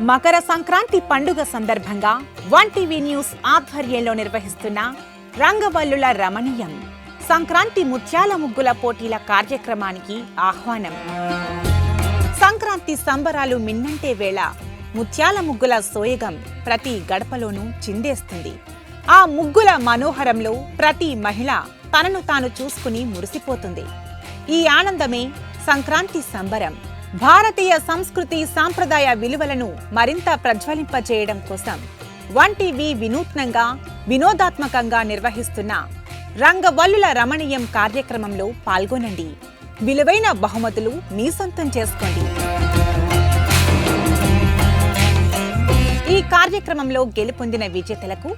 మకర సంక్రాంతి పండుగ సందర్భంగా one TV news ఆధ్వర్యంలో నిర్వహిస్తున్న రంగవల్లుల రమణీయం సంక్రాంతి ముత్యాల ముగ్గుల పోటీల కార్యక్రమానికి ఆహ్వానం. సంక్రాంతి సంబరాలు మిన్నంటే వేళ ముత్యాల ముగ్గుల సోయగం ప్రతి గడపలోనూ చిందేస్తుంది. ఆ ముగ్గుల మనోహరంలో ప్రతి మహిళ తనను తాను చూసుకుని మురిసిపోతుంది. ఈ ఆనందమే సంక్రాంతి సంబరం. భారతీయ సంస్కృతి సాంప్రదాయ విలువలను మరింత ప్రజ్వలింపజేయడం కోసం వన్ టీవీ వినూత్నంగా వినోదాత్మకంగా నిర్వహిస్తున్న రంగవల్లుల రమణీయం కార్యక్రమంలో పాల్గొనండి. విలువైన బహుమతులు మీ సొంతం చేసుకోండి. ఈ కార్యక్రమంలో గెలుపొందిన విజేతలకు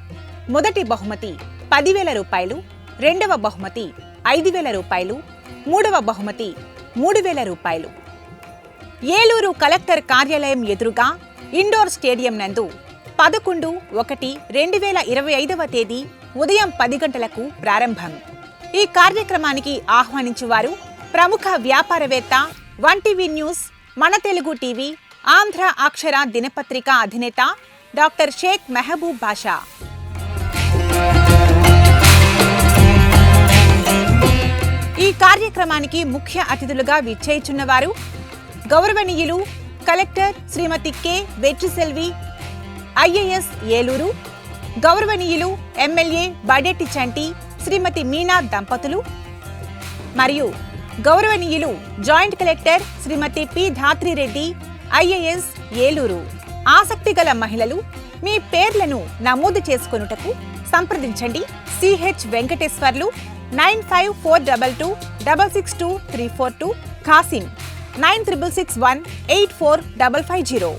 మొదటి బహుమతి పదివేల రూపాయలు రెండవ బహుమతి ఐదు వేల రూపాయలు మూడవ బహుమతి మూడు వేల రూపాయలు. ఏలూరు కలెక్టర్ కార్యాలయం ఎదురుగా ఇండోర్ స్టేడియం నందు పదకొండు ఒకటి రెండు వేల ఇరవై ఐదవ తేదీ ఉదయం పది గంటలకు ప్రారంభం. ఈ కార్యక్రమానికి ఆహ్వానించువారు ప్రముఖ వ్యాపారవేత్త వన్ టీవీ న్యూస్ మన తెలుగు టీవీ ఆంధ్ర అక్షర దినపత్రిక అధినేత డాక్టర్ షేక్ మెహబూబ్ బాషా. ఈ కార్యక్రమానికి ముఖ్య అతిథులుగా విచ్చేయిచున్నవారు గౌరవనీయులు collector Shrimati K. Vetriselvi IAS Eluru గౌరవనీయులు ఎమ్మెల్యే బడెట్టి చంటి శ్రీమతి మీనా దంపతులు మరియు గౌరవనీయులు joint collector Shrimati P. Dhatri Reddy IAS Eluru. ఆసక్తి గల మహిళలు మీ పేర్లను నమోదు చేసుకొనుటకు సంప్రదించండి. CH Venkateswarlu nine five four double two double six two three four two Khasim. Nine triple six one eight four double five zero